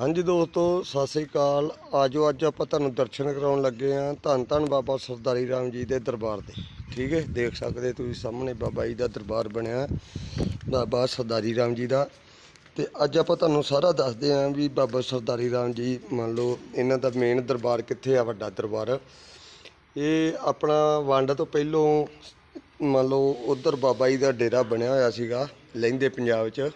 ਹਾਂਜੀ ਦੋਸਤੋ, ਸਤਿ ਸ੍ਰੀ ਅਕਾਲ। ਆਜੋ, ਅੱਜ ਆਪਾਂ ਤੁਹਾਨੂੰ ਦਰਸ਼ਨ ਕਰਾਉਣ ਲੱਗੇ ਆਂ ਧੰਨ ਧੰਨ ਬਾਬਾ ਸਰਦਾਰੀ ਰਾਮ ਜੀ ਦੇ ਦਰਬਾਰ ਦੇ ਠੀਕ ਹੈ? ਦੇਖ ਸਕਦੇ ਤੁਸੀਂ ਸਾਹਮਣੇ ਬਾਬਾ ਜੀ ਦਾ ਦਰਬਾਰ ਬਣਿਆ ਬਾਬਾ ਸਰਦਾਰੀ ਰਾਮ ਜੀ ਦਾ। ਤੇ ਅੱਜ ਆਪਾਂ ਤੁਹਾਨੂੰ ਸਾਰਾ ਦੱਸਦੇ ਆਂ ਵੀ ਬਾਬਾ ਸਰਦਾਰੀ ਰਾਮ ਜੀ, ਮੰਨ ਲਓ, ਇਹਨਾਂ ਦਾ ਮੇਨ ਦਰਬਾਰ ਕਿੱਥੇ ਆ, ਵੱਡਾ ਦਰਬਾਰ। ਇਹ ਆਪਣਾ ਵੰਡ ਤੋਂ ਪਹਿਲੋਂ, ਮੰਨ ਲਓ, ਉਧਰ ਬਾਬਾ ਜੀ ਦਾ ਡੇਰਾ ਬਣਿਆ ਹੋਇਆ ਸੀਗਾ ਲਹਿੰਦੇ ਪੰਜਾਬ 'ਚ।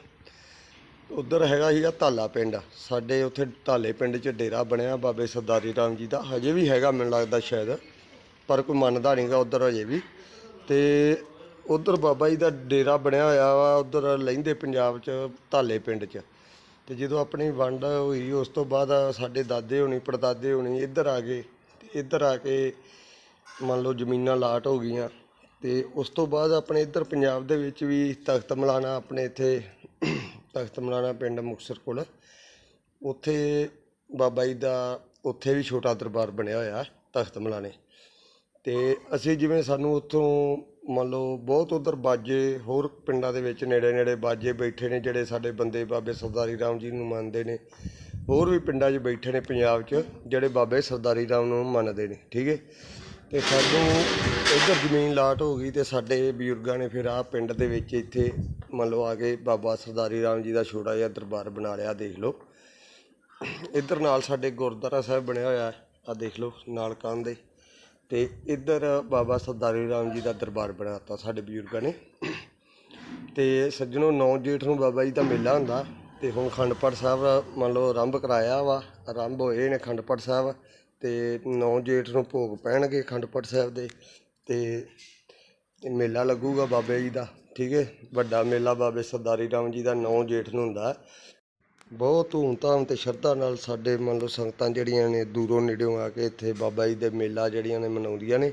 ਉਧਰ ਹੈਗਾ ਸੀਗਾ ਧਾਲਾ ਪਿੰਡ। ਸਾਡੇ ਉੱਥੇ ਧਾਲੇ ਪਿੰਡ 'ਚ ਡੇਰਾ ਬਣਿਆ ਬਾਬੇ ਸਰਦਾਰੀ ਰਾਮ ਜੀ ਦਾ। ਹਜੇ ਵੀ ਹੈਗਾ ਮੈਨੂੰ ਲੱਗਦਾ ਸ਼ਾਇਦ, ਪਰ ਕੋਈ ਮੰਨਦਾ ਨਹੀਂਗਾ ਉਧਰ ਹਜੇ ਵੀ। ਤੇ ਉਧਰ ਬਾਬਾ ਜੀ ਦਾ ਡੇਰਾ ਬਣਿਆ ਹੋਇਆ ਵਾ ਉਧਰ ਲਹਿੰਦੇ ਪੰਜਾਬ 'ਚ ਧਾਲੇ ਪਿੰਡ 'ਚ। ਤੇ ਜਦੋਂ ਆਪਣੀ ਵੰਡ ਹੋਈ, ਉਸ ਤੋਂ ਬਾਅਦ ਸਾਡੇ ਦਾਦੇ ਹੋਣੀ, ਪੜਦਾਦੇ ਹੋਣੀ ਇੱਧਰ ਆ ਗਏ। ਤੇ ਇੱਧਰ ਆ ਕੇ ਮੰਨ ਲਓ ਜ਼ਮੀਨਾਂ ਲਾਟ ਹੋ ਗਈਆਂ। ਤੇ ਉਸ ਤੋਂ ਬਾਅਦ ਆਪਣੇ ਇੱਧਰ ਪੰਜਾਬ ਦੇ ਵਿੱਚ ਵੀ ਤਖਤ ਮਲਾਣਾ ਆਪਣੇ ਇੱਥੇ ਤਖਤ ਮਲਾਣਾ ਪਿੰਡ ਮੁਕਤਸਰ ਕੋਲ। ਉੱਥੇ ਬਾਬਾ ਜੀ ਦਾ ਉੱਥੇ ਵੀ ਛੋਟਾ ਦਰਬਾਰ ਬਣਿਆ ਹੋਇਆ, ਤਖਤ ਮਲਾਣੇ। ਤੇ ਅਸੀਂ ਜਿਵੇਂ ਸਾਨੂੰ ਉੱਥੋਂ ਮੰਨ ਲਓ ਬਹੁਤ ਉਧਰ ਬਾਜੇ, ਹੋਰ ਪਿੰਡਾਂ ਦੇ ਵਿੱਚ ਨੇੜੇ ਨੇੜੇ ਬਾਜੇ ਬੈਠੇ ਨੇ ਜਿਹੜੇ ਸਾਡੇ ਬੰਦੇ ਬਾਬੇ ਸਰਦਾਰੀ ਰਾਮ ਜੀ ਨੂੰ ਮੰਨਦੇ ਨੇ। ਹੋਰ ਵੀ ਪਿੰਡਾਂ 'ਚ ਬੈਠੇ ਨੇ ਪੰਜਾਬ 'ਚ ਜਿਹੜੇ ਬਾਬੇ ਸਰਦਾਰੀ ਰਾਮ ਨੂੰ ਮੰਨਦੇ ਨੇ, ਠੀਕ ਹੈ? ਤੇ ਸਾਨੂੰ ਇੱਧਰ ਜ਼ਮੀਨ ਲਾਟ ਹੋ ਗਈ ਤੇ ਸਾਡੇ ਬਜ਼ੁਰਗਾਂ ਨੇ ਫਿਰ ਆਹ ਪਿੰਡ ਦੇ ਵਿੱਚ ਇੱਥੇ ਮੰਨ ਲਓ ਆ ਕੇ ਬਾਬਾ ਸਰਦਾਰੀ ਰਾਮ ਜੀ ਦਾ ਛੋਟਾ ਜਿਹਾ ਦਰਬਾਰ ਬਣਾ ਲਿਆ ਦੇਖ ਲਓ। ਇੱਧਰ ਨਾਲ ਸਾਡੇ ਗੁਰਦੁਆਰਾ ਸਾਹਿਬ ਬਣਿਆ ਹੋਇਆ ਆ ਦੇਖ ਲਓ, ਨਾਲ ਕੰਧ ਦੇ। ਤੇ ਇੱਧਰ ਬਾਬਾ ਸਰਦਾਰੀ ਰਾਮ ਜੀ ਦਾ ਦਰਬਾਰ ਬਣਾਤਾ ਸਾਡੇ ਬਜ਼ੁਰਗਾਂ ਨੇ। ਤੇ ਸੱਜਣੋ 9 ਜੇਠ ਨੂੰ ਬਾਬਾ ਜੀ ਦਾ ਮੇਲਾ ਹੁੰਦਾ ਤੇ ਹੁਣ ਖੰਡ ਸਾਹਿਬ ਮੰਨ ਲਓ ਆਰੰਭ ਕਰਾਇਆ ਵਾ, ਆਰੰਭ ਹੋਏ ਨੇ ਖੰਡ ਸਾਹਿਬ ਤੇ 9 ਜੇਠ ਨੂੰ ਭੋਗ ਪੈਣਗੇ ਖੰਡ ਪਾਠ ਸਾਹਿਬ ਦੇ ਤੇ ਮੇਲਾ ਲੱਗੂਗਾ ਬਾਬੇ ਜੀ ਦਾ। ਠੀਕ ਹੈ, ਵੱਡਾ ਮੇਲਾ ਬਾਬੇ ਸਰਦਾਰੀ ਰਾਮ ਜੀ ਦਾ 9 ਜੇਠ ਨੂੰ ਹੁੰਦਾ। ਬਹੁਤ ਧੂਮਧਾਮ ਤੇ ਸ਼ਰਧਾ ਨਾਲ ਸਾਡੇ ਮੰਨ ਲਓ ਸੰਗਤਾਂ ਜਿਹੜੀਆਂ ਨੇ ਦੂਰੋਂ ਨੇੜਿਓਂ ਆ ਕੇ ਇੱਥੇ ਬਾਬਾ ਜੀ ਦੇ ਮੇਲਾ ਜਿਹੜੀਆਂ ਨੇ ਮਨਾਉਂਦੀਆਂ ਨੇ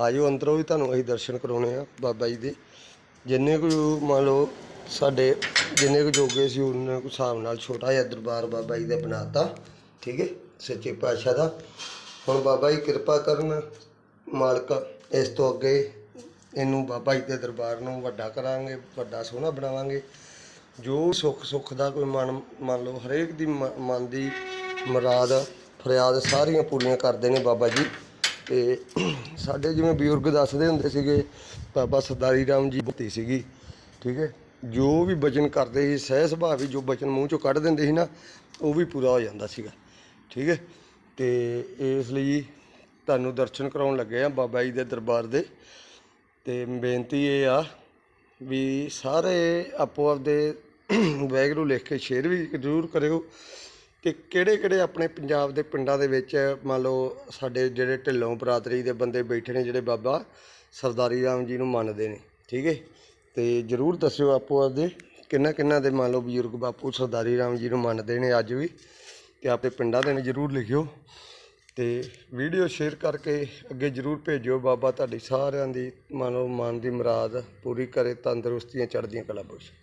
ਆਜੋ ਅੰਦਰੋਂ ਵੀ ਤੁਹਾਨੂੰ ਅਸੀਂ ਦਰਸ਼ਨ ਕਰਾਉਣੇ ਆ ਬਾਬਾ ਜੀ ਦੇ। ਜਿੰਨੇ ਕੁ ਮੰਨ ਲਓ ਸਾਡੇ ਜਿੰਨੇ ਕੁ ਜੋਗੇ ਸੀ, ਉਹਨਾਂ ਕੁ ਹਿਸਾਬ ਨਾਲ ਛੋਟਾ ਜਿਹਾ ਦਰਬਾਰ ਬਾਬਾ ਜੀ ਦਾ ਬਣਾਤਾ, ਠੀਕ ਹੈ, ਸੱਚੇ ਪਾਤਸ਼ਾਹ ਦਾ। ਹੁਣ ਬਾਬਾ ਜੀ ਕਿਰਪਾ ਕਰਨ, ਮਾਲਕ ਇਸ ਤੋਂ ਅੱਗੇ ਇਹਨੂੰ ਬਾਬਾ ਜੀ ਦੇ ਦਰਬਾਰ ਨੂੰ ਵੱਡਾ ਕਰਾਂਗੇ, ਵੱਡਾ ਸੋਹਣਾ ਬਣਾਵਾਂਗੇ। ਜੋ ਸੁੱਖ ਸੁੱਖ ਦਾ ਕੋਈ ਮਨ, ਮੰਨ ਲਓ ਹਰੇਕ ਦੀ ਮ- ਮਨ ਦੀ ਮੁਰਾਦ, ਫਰਿਆਦ ਸਾਰੀਆਂ ਪੂਰੀਆਂ ਕਰਦੇ ਨੇ ਬਾਬਾ ਜੀ। ਤੇ ਸਾਡੇ ਜਿਵੇਂ ਬਜ਼ੁਰਗ ਦੱਸਦੇ ਹੁੰਦੇ ਸੀਗੇ, ਬਾਬਾ ਸਰਦਾਰੀ ਰਾਮ ਜੀ ਬਤੀ ਸੀਗੀ, ਠੀਕ ਹੈ? ਜੋ ਵੀ ਬਚਨ ਕਰਦੇ ਸੀ, ਸਹਿ ਸੁਭਾਅ ਵੀ ਜੋ ਬਚਨ ਮੂੰਹ ਚੋਂ ਕੱਢ ਦਿੰਦੇ ਸੀ ਨਾ, ਉਹ ਵੀ ਪੂਰਾ ਹੋ ਜਾਂਦਾ ਸੀਗਾ, ਠੀਕ ਹੈ? ਤੇ ਇਸ ਲਈ ਤੁਹਾਨੂੰ ਦਰਸ਼ਨ ਕਰਾਉਣ ਲੱਗੇ ਆ ਬਾਬਾ ਜੀ ਦੇ ਦਰਬਾਰ ਦੇ। ਅਤੇ ਬੇਨਤੀ ਇਹ ਆ ਵੀ ਸਾਰੇ ਆਪੋ ਆਪਦੇ ਵੈਗਰੂ ਲਿਖ ਕੇ ਸ਼ੇਅਰ ਵੀ ਜ਼ਰੂਰ ਕਰਿਓ ਕਿ ਕਿਹੜੇ ਕਿਹੜੇ ਆਪਣੇ ਪੰਜਾਬ ਦੇ ਪਿੰਡਾਂ ਦੇ ਵਿੱਚ ਮੰਨ ਲਓ ਸਾਡੇ ਜਿਹੜੇ ਢਿੱਲੋਂ ਬਰਾਦਰੀ ਦੇ ਬੰਦੇ ਬੈਠੇ ਨੇ ਜਿਹੜੇ ਬਾਬਾ ਸਰਦਾਰੀ ਰਾਮ ਜੀ ਨੂੰ ਮੰਨਦੇ ਨੇ, ਠੀਕ ਹੈ? ਤੇ ਜ਼ਰੂਰ ਦੱਸਿਓ ਆਪੋ ਆਪਦੇ ਕਿੰਨਾ ਕਿੰਨਾ ਦੇ ਮੰਨ ਲਓ ਬਜ਼ੁਰਗ ਬਾਪੂ ਸਰਦਾਰੀ ਰਾਮ ਜੀ ਨੂੰ ਮੰਨਦੇ ਨੇ ਅੱਜ ਵੀ ਤੇ ਆਪਣੇ ਪਿੰਡਾਂ ਦੇ ਨੇ ਜ਼ਰੂਰ ਲਿਖਿਓ। ਤੇ ਵੀਡੀਓ ਸ਼ੇਅਰ ਕਰਕੇ ਅੱਗੇ ਜਰੂਰ ਭੇਜਿਓ ਬਾਬਾ ਤੁਹਾਡੀ ਸਾਰਿਆਂ ਦੀ ਮੰਨ ਮਨ ਦੀ ਮੁਰਾਦ ਪੂਰੀ ਕਰੇ, ਤੰਦਰੁਸਤੀਆਂ ਚੜ੍ਹਦੀਆਂ ਕਲਾ ਬਖਸ਼ੇ।